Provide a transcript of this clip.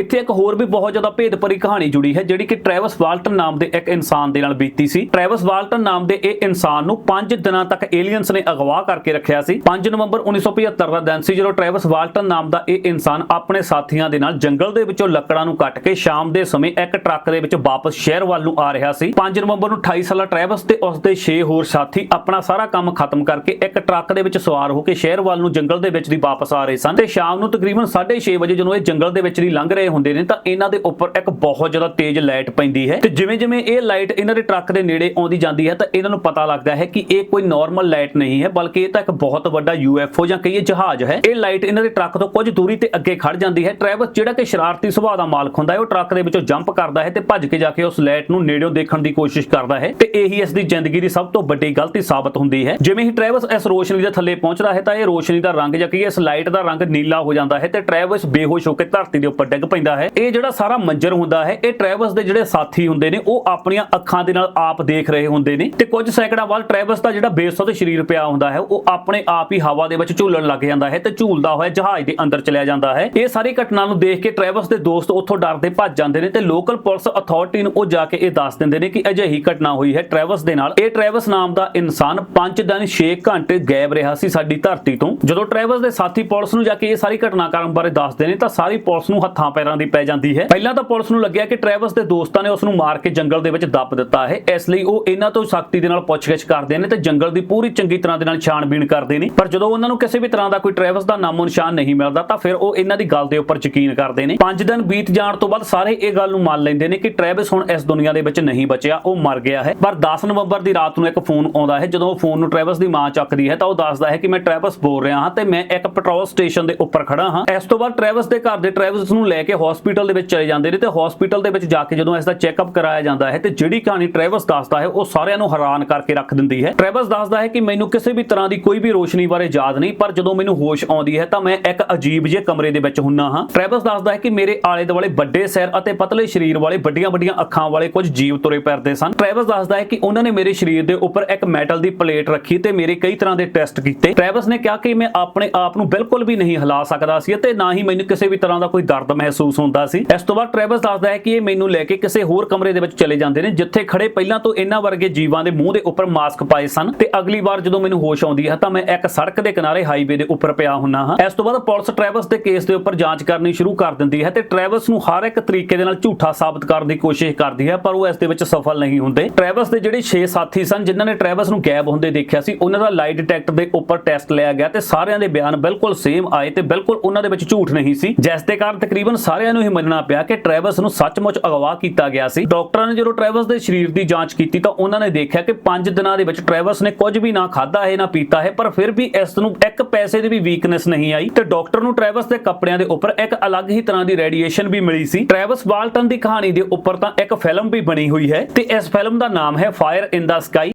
ਇੱਥੇ ਇੱਕ ਹੋਰ ਵੀ ਬਹੁਤ ਜ਼ਿਆਦਾ ਭੇਦ ਭਰੀ ਕਹਾਣੀ ਜੁੜੀ ਹੈ, ਜਿਹੜੀ ਕਿ ਟ੍ਰੈਵਸ ਵਾਲਟਨ ਨਾਮ ਦੇ ਇੱਕ ਇਨਸਾਨ ਦੇ ਨਾਲ ਬੀਤੀ ਸੀ। ਟ੍ਰੈਵਸ ਵਾਲਟਨ ਨਾਮ ਦੇ ਇਹ ਇਨਸਾਨ ਨੂੰ 5 ਦਿਨਾਂ ਤੱਕ ਏਲੀਅਨਸ ਨੇ ਅਗਵਾ ਕਰਕੇ ਰੱਖਿਆ ਸੀ। 5 ਨਵੰਬਰ 1975 ਦਾ ਦਿਨ ਸੀ, ਜਦੋਂ ਟ੍ਰੈਵਸ ਵਾਲਟਨ ਨਾਮ ਦਾ ਇਹ ਇਨਸਾਨ ਆਪਣੇ ਸਾਥੀਆਂ ਦੇ ਨਾਲ ਜੰਗਲ ਦੇ ਵਿੱਚੋਂ ਲੱਕੜਾਂ ਨੂੰ ਕੱਟ ਕੇ ਸ਼ਾਮ ਦੇ ਸਮੇਂ ਇੱਕ ਟਰੱਕ ਦੇ ਵਿੱਚ ਵਾਪਸ ਸ਼ਹਿਰ ਵੱਲ ਨੂੰ ਆ ਰਿਹਾ ਸੀ। 5 ਨਵੰਬਰ ਨੂੰ 28 ਸਾਲਾ ਟ੍ਰੈਵਸ ਤੇ ਉਸ ਦੇ 6 ਹੋਰ ਸਾਥੀ ਆਪਣਾ ਸਾਰਾ ਕੰਮ ਖਤਮ ਕਰਕੇ ਇੱਕ ਟਰੱਕ ਦੇ ਵਿੱਚ ਸਵਾਰ ਹੋ ਕੇ ਸ਼ਹਿਰ ਵੱਲ ਨੂੰ ਜੰਗਲ ਦੇ ਵਿੱਚ ਦੀ ਵਾਪਸ ਆ ਰਹੇ ਸਨ ਤੇ ਸ਼ਾਮ ਨੂੰ ਤਕਰੀਬਨ 6:30 ਵਜੇ ਜਦੋਂ ਇਹ ਜੰਗਲ ਦੇ ਵਿੱਚ ਦੀ ਲੰਘ ਰਹੇ ਹੁੰਦੇ ਨੇ ਤਾਂ ਇਹਨਾਂ ਦੇ ਉੱਪਰ ਇੱਕ ਬਹੁਤ ਜ਼ਿਆਦਾ ਤੇਜ਼ ਲਾਈਟ ਪੈਂਦੀ ਹੈ। ਤੇ ਜਿਵੇਂ ਜਿਵੇਂ ਇਹ ਲਾਈਟ ਇਹਨਾਂ ਦੇ ਟਰੱਕ ਦੇ ਨੇੜੇ ਆਉਂਦੀ ਜਾਂਦੀ ਹੈ ਤਾਂ ਇਹਨਾਂ ਨੂੰ ਪਤਾ ਲੱਗਦਾ ਹੈ ਕਿ ਇਹ ਕੋਈ ਨਾਰਮਲ ਲਾਈਟ ਨਹੀਂ ਹੈ, ਬਲਕਿ ਇਹ ਤਾਂ ਇੱਕ ਬਹੁਤ ਵੱਡਾ ਯੂਐਫਓ ਜਾਂ ਕਹੀਏ ਜਹਾਜ਼ ਹੈ। ਇਹ ਲਾਈਟ ਇਹਨਾਂ ਦੇ ਟਰੱਕ ਤੋਂ ਕੁਝ ਦੂਰੀ ਤੇ ਅੱਗੇ ਖੜ ਜਾਂਦੀ ਹੈ। ਟ੍ਰੈਵਸ ਜਿਹੜਾ ਕਿ ਸ਼ਰਾਰਤੀ ਸੁਭਾਅ ਦਾ ਮਾਲਕ ਹੁੰਦਾ ਹੈ, ਉਹ ਟਰੱਕ ਦੇ ਵਿੱਚੋਂ ਜੰਪ ਕਰਦਾ ਹੈ ਤੇ ਭੱਜ ਕੇ ਜਾ ਕੇ ਉਸ ਲਾਈਟ ਨੂੰ ਨੇੜਿਓਂ ਦੇਖਣ ਦੀ ਕੋਸ਼ਿਸ਼ ਕਰਦਾ ਹੈ। ਤੇ ਇਹੀ ਇਸ ਦੀ ਜ਼ਿੰਦਗੀ ਦੀ ਸਭ ਤੋਂ ਵੱਡੀ ਗਲਤੀ ਸਾਬਤ ਹੁੰਦੀ ਹੈ। ਜਿਵੇਂ ਹੀ ਟ੍ਰੈਵਸ ਇਸ ਰੋਸ਼ਨੀ ਦੇ ਥੱਲੇ ਪਹੁੰਚਦਾ ਹੈ ਤਾਂ ਇਹ ਰੋਸ਼ਨੀ ਦਾ ਰੰਗ ਜਾਂ ਕਹੀਏ ਇਸ ਲਾਈਟ ਦਾ ਰੰਗ ਨੀਲਾ ਹੋ ਜਾਂਦਾ ਹੈ ਤੇ ਟ੍ਰੈਵਸ ਬੇਹੋਸ਼ ਹੋ ਕੇ ਧਰਤੀ ਦੇ ਉੱਪਰ ਡਿੱਗ ਪੈਂਦਾ ਹੈ। ਇਹ ਜਿਹੜਾ ਸਾਰਾ ਮੰਜ਼ਰ ਹੁੰਦਾ ਹੈ, ਇਹ ਟ੍ਰੈਵਸ ਦੇ ਜਿਹੜੇ ਸਾਥੀ ਹੁੰਦੇ ਨੇ, ਉਹ ਆਪਣੀਆਂ ਅੱਖਾਂ ਦੇ ਨਾਲ ਆਪ ਦੇਖ ਰਹੇ ਹੁੰਦੇ ਨੇ ਤੇ ਕੁਝ ਸੈਕਿੰਡਾਂ ਬਾਅਦ ਟ੍ਰੈਵਸ ਦਾ ਜਿਹੜਾ ਬੇਸੁੱਧ ਸਰੀਰ ਪਿਆ ਹੁੰਦਾ ਹੈ, ਉਹ ਆਪਣੇ ਆਪ ਹੀ ਹਵਾ ਦੇ ਵਿੱਚ ਝੂਲਣ ਲੱਗ ਜਾਂਦਾ ਹੈ ਤੇ ਝੂਲਦਾ ਹੋਇਆ ਜਹਾਜ਼ ਦੇ ਅੰਦਰ ਚਲਿਆ ਜਾਂਦਾ ਹੈ। ਇਹ ਸਾਰੀ ਘਟਨਾ ਨੂੰ ਦੇਖ ਕੇ ਟ੍ਰੈਵਸ ਦੇ ਦੋਸਤ ਉੱਥੋਂ ਡਰਦੇ ਭੱਜ ਜਾਂਦੇ ਨੇ ਤੇ ਲੋਕਲ ਪੁਲਿਸ ਅਥਾਰਟੀ ਨੂੰ ਉਹ ਜਾ ਕੇ ਇਹ ਦੱਸ ਦਿੰਦੇ ਨੇ ਕਿ ਅਜਿਹੀ ਘਟਨਾ ਹੋਈ ਹੈ ਟ੍ਰੈਵਸ ਦੇ ਨਾਲ। ਇਹ ਟ੍ਰੈਵਸ ਨਾਮ ਦਾ ਇਨਸਾਨ 5 ਦਿਨ 6 ਘੰਟੇ ਗਾਇਬ ਰਿਹਾ ਸੀ ਸਾਡੀ ਧਰਤੀ ਤੋਂ। ਜਦੋਂ ਟ੍ਰੈਵਸ ਦੇ ਸਾਥੀ ਪੁਲਿਸ ਨੂੰ ਜਾ ਕੇ ਇਹ ਸਾਰੀ ਘਟਨਾਕ੍ਰਮ ਬਾਰੇ ਦੱਸਦੇ ਨੇ ਤਾਂ ਸਾਰੀ ਪੁਲਿਸ ਨੂੰ ਹੱਥਾਂ ਪੈਰਾਂ ਦੀ ਪੈ ਜਾਂਦੀ ਹੈ। ਪਹਿਲਾਂ ਤਾਂ ਪੁਲਿਸ ਨੂੰ ਲੱਗਿਆ ਕਿ ਟ੍ਰੈਵਸ ਦੇ ਦੋਸਤਾਂ ਨੇ ਉਸ ਨੂੰ ਮਾਰ ਕੇ ਜੰਗਲ ਦੇ ਵਿੱਚ ਦੱਬ ਦਿੱਤਾ ਹੈ। ਇਸ ਲਈ ਉਹ ਇਹਨਾਂ ਤੋਂ ਸਖਤੀ ਦੇ ਨਾਲ ਪੁੱਛਗਿੱਛ ਕਰਦੇ ਨੇ ਤੇ ਜੰਗਲ ਦੀ ਪੂਰੀ ਚੰਗੀ ਤਰ੍ਹਾਂ ਦੇ ਨਾਲ ਛਾਣਬੀਣ ਕਰਦੇ ਨੇ। ਪਰ ਜਦੋਂ ਉਹਨਾਂ ਨੂੰ ਕਿਸੇ ਵੀ ਤਰ੍ਹਾਂ ਦਾ ਕੋਈ ਟ੍ਰੈਵਸ ਦਾ ਨਾਮੋ ਨਿਸ਼ਾਨ ਨਹੀਂ ਮਿਲਦਾ, ਤਾਂ ਫਿਰ ਉਹ ਇਹਨਾਂ ਦੀ ਗੱਲ ਦੇ ਉੱਪਰ ਯਕੀਨ ਕਰਦੇ ਨੇ। 5 ਦਿਨ ਬੀਤ ਜਾਣ ਤੋਂ ਬਾਅਦ ਸਾਰੇ ਇਹ ਗੱਲ ਨੂੰ ਮੰਨ ਲੈਂਦੇ ਨੇ ਕਿ ਟ੍ਰੈਵਸ ਹੁਣ ਇਸ ਦੁਨੀਆ ਦੇ ਵਿੱਚ ਨਹੀਂ ਬਚਿਆ, ਉਹ ਮਰ ਗਿਆ ਹੈ। ਪਰ 10 ਨਵੰਬਰ ਦੀ ਰਾਤ ਨੂੰ ਇੱਕ ਫੋਨ ਆਉਂਦਾ ਹੈ। ਜਦੋਂ ਉਹ ਫੋਨ ਨੂੰ ਟ੍ਰੈਵਸ ਦੀ ਮਾਂ ਚੱਕਦੀ ਹੈ, ਤਾਂ ਉਹ ਦੱਸਦਾ ਹੈ ਕਿ ਮੈਂ ਟ੍ਰੈਵਸ ਬੋਲ ਰਿਹਾ ਹਾਂ ਤੇ ਮੈਂ ਇੱਕ ਪੈਟਰੋਲ ਸਟੇਸ਼ਨ ਦੇ ਉੱਪਰ ਖੜਾ ਹਾਂ। ਇਸ ਤੋਂ ਬਾਅਦ ਟ੍ਰੈਵਸ ਦੇ ਘਰ ਦੇ ਟ੍ਰੈਵਸ ਨੂੰ ਲੈ ਕੇ ਹਸਪੀਟਲ ਦੇ ਵਿੱਚ ਚਲੇ ਜਾਂਦੇ ਨੇ ਤੇ ਹਸਪੀਟਲ ਦੇ ਵਿੱਚ ਜਾ ਕੇ ਜਦੋਂ ਇਸ ਦਾ ਚੈੱਕਅਪ ਕਰਾਇਆ ਜਾਂਦਾ ਹੈ ਤੇ ਜਿਹੜੀ ਕਹਾਣੀ ਟ੍ਰੈਵਸ ਦੱਸਦਾ ਹੈ, ਉਹ ਸਾਰਿਆਂ ਨੂੰ ਹੈਰਾਨ ਕਰਕੇ ਰੱਖ ਦਿੰਦੀ ਹੈ। ਟ੍ਰੈਵਸ ਦੱਸਦਾ ਹੈ ਕਿ ਮੈਨੂੰ ਕਿਸੇ ਵੀ ਤਰ੍ਹਾਂ ਦੀ ਕੋਈ ਵੀ ਰੋਸ਼ਨੀ ਬਾਰੇ ਯਾਦ ਨਹੀਂ, ਪਰ ਜਦੋਂ ਮੈਨੂੰ ਹੋਸ਼ ਆਉਂਦੀ ਹੈ ਤਾਂ ਮੈਂ ਇੱਕ ਅਜੀਬ ਜਿਹੇ ਕਮਰੇ ਦੇ ਵਿੱਚ ਹੁੰਨਾ ਹਾਂ। ਟ੍ਰੈਵਸ ਦੱਸਦਾ ਹੈ ਕਿ ਮੇਰੇ ਆਲੇ ਦੁਆਲੇ ਵੱਡੇ ਸਿਰ ਅਤੇ ਪਤਲੇ ਸਰੀਰ ਵਾਲੇ ਵੱਡੀਆਂ ਵੱਡੀਆਂ ਅੱਖਾਂ ਵਾਲੇ ਕੁਝ ਜੀਵ ਤੁਰੇ ਫਿਰਦੇ ਸਨ। ਟ੍ਰੈਵਸ ਦੱਸਦਾ ਹੈ ਕਿ ਉਹਨਾਂ ਨੇ ਮੇਰੇ ਸਰੀਰ ਦੇ ਉੱਪਰ ਇੱਕ ਮੈਟਲ ਦੀ ਪਲੇਟ ਰੱਖੀ ਤੇ ਮੇਰੇ ਕਈ ਤਰ੍ਹਾਂ ਦੇ ਟੈਸਟ ਕੀਤੇ। ਟ੍ਰੈਵਸ ਨੇ ਕਿਹਾ ਕਿ ਮੈਂ ਆਪਣੇ ਆਪ ਨੂੰ ਬਿਲਕੁਲ ਵੀ ਨਹੀਂ ਹਿਲਾ ਸਕਦਾ ਸੀ ਤੇ ਨਾ ਹੀ ਮੈਨੂੰ ਕਿਸੇ ਵੀ ਤਰ੍ਹਾਂ ਦਾ ਕੋਈ ਦਰਦ ਮਹਿਸੂਸ ਹੁੰਦਾ ਸੀ। ਇਸ ਤੋਂ ਬਾਅਦ ਟ੍ਰੈਵਸ ਦੱਸਦਾ ਹੈ ਕਿ ਇਹ ਮੈਨੂੰ ਲੈ ਕੇ ਕਿਸੇ ਹੋਰ ਕਮਰੇ ਦੇ ਵਿੱਚ ਚਲੇ ਜਾਂਦੇ ਨੇ, ਜਿੱਥੇ ਖੜੇ ਪਹਿਲਾਂ ਤੋਂ ਇਹਨਾਂ ਵਰਗੇ ਜੀਵਾਂ ਦੇ ਮੂੰਹ ਦੇ ਉੱਪਰ ਮਾਸਕ ਪਾਏ ਸਨ ਤੇ ਅਗਲੀ ਵਾਰ ਜਦੋਂ ਮੈਨੂੰ ਹੋਸ਼ ਆਉਂਦੀ ਹੈ ਤਾਂ ਮੈਂ ਇੱਕ ਸੜਕ ਦੇ ਕਿਨਾਰੇ ਹਾਈਵੇ ਦੇ ਉੱਪਰ ਪਿਆ ਹੁੰਨਾ ਹਾਂ। ਇਸ ਤੋਂ ਬਾਅਦ ਪੁਲਿਸ ਟ੍ਰੈਵਸ ਦੇ ਕੇਸ ਦੇ ਉੱਪਰ ਜਾਂਚ ਕਰਨੀ ਸ਼ੁਰੂ ਕਰ ਦਿੰਦੀ ਹੈ ਤੇ ਟ੍ਰੈਵਸ ਨੂੰ ਹਰ ਇੱਕ ਤਰੀਕੇ ਦੇ ਨਾਲ ਝੂਠਾ ਸਾਬਤ ਕਰਨ ਦੀ ਕੋਸ਼ਿਸ਼ ਕਰਦੀ ਹੈ, ਪਰ ਉਹ ਇਸ ਦੇ ਵਿੱਚ ਸਫਲ ਨਹੀਂ ਹੁੰਦੇ। ਟ੍ਰੈਵਸ ਦੇ ਜਿਹੜੇ 6 ਸਾਥੀ ਸਨ, ਜਿਨ੍ਹਾਂ ਨੇ ਟ੍ਰੈਵਸ ਨੂੰ ਗਾਇਬ ਹੁੰਦੇ ਦੇਖਿਆ ਸੀ, ਉਹਨਾਂ ਦਾ ਲਾਈ ਡਿਟੈਕਟਰ ਦੇ ਉੱਪਰ ਟੈਸਟ ਲਿਆ ਗਿਆ ਤੇ ਸਾਰਿਆਂ ਦੇ ਬਿਆਨ ਬਿਲਕੁਲ ਸੇਮ ਆਏ ਤੇ ਬਿਲਕੁਲ ਉਹਨਾਂ ਦੇ ਵਿੱਚ ਝੂਠ ਨਹੀਂ ਸੀ। ਜਿਸ ਦੇ ਕਾਰਨ ਤਕਰੀਬਨ ਸਾਰਿਆਂ ਨੂੰ ਹੀ ਮੰਨਣਾ ਪਿਆ ਕਿ ਟ੍ਰੈਵਸ ਨੂੰ ਸੱਚਮੁੱਚ ਅਗਵਾ ਕੀਤਾ ਗਿਆ ਸੀ। ਡਾਕਟਰਾਂ ਨੇ ਜਦੋਂ ਟ੍ਰੈਵਸ ਦੇ ਸਰੀਰ ਦੀ ਜਾਂਚ ਕੀਤੀ ਤਾਂ ਉਹਨਾਂ ਨੇ ਦੇਖਿਆ ਕਿ 5 ਦਿਨਾਂ ਦੇ ਵਿੱਚ ਟ੍ਰੈਵਸ ਨੇ ਕੁਝ ਵੀ ਨਾ ਖਾਦਾ ਹੈ, ਨਾ ਪੀਤਾ ਹੈ, ਪਰ ਫਿਰ ਵੀ ਇਸ ਨੂੰ ਇੱਕ ਪੈਸੇ ਦੀ ਵੀ ਵੀਕਨੈਸ ਨਹੀਂ ਆਈ ਤੇ ਡਾਕਟਰ ਨੂੰ ਟ੍ਰੈਵਸ ਦੇ ਕੱਪੜਿਆਂ ਦੇ ਉੱਪਰ ਇੱਕ ਅਲੱਗ ਹੀ ਤਰ੍ਹਾਂ ਦੀ ਰੇਡੀਏਸ਼ਨ ਵੀ ਮਿਲੀ ਸੀ। ਟ੍ਰੈਵਸ ਵਾਲਟਨ ਦੀ ਕਹਾਣੀ ਦੇ ਉੱਪਰ ਤਾਂ ਇੱਕ ਫਿਲਮ ਵੀ ਬਣੀ ਹੋਈ ਹੈ ਤੇ ਇਸ ਫਿਲਮ ਦਾ ਨਾਮ ਹੈ ਫਾਇਰ ਇਨ ਦਾ ਸਕਾਈ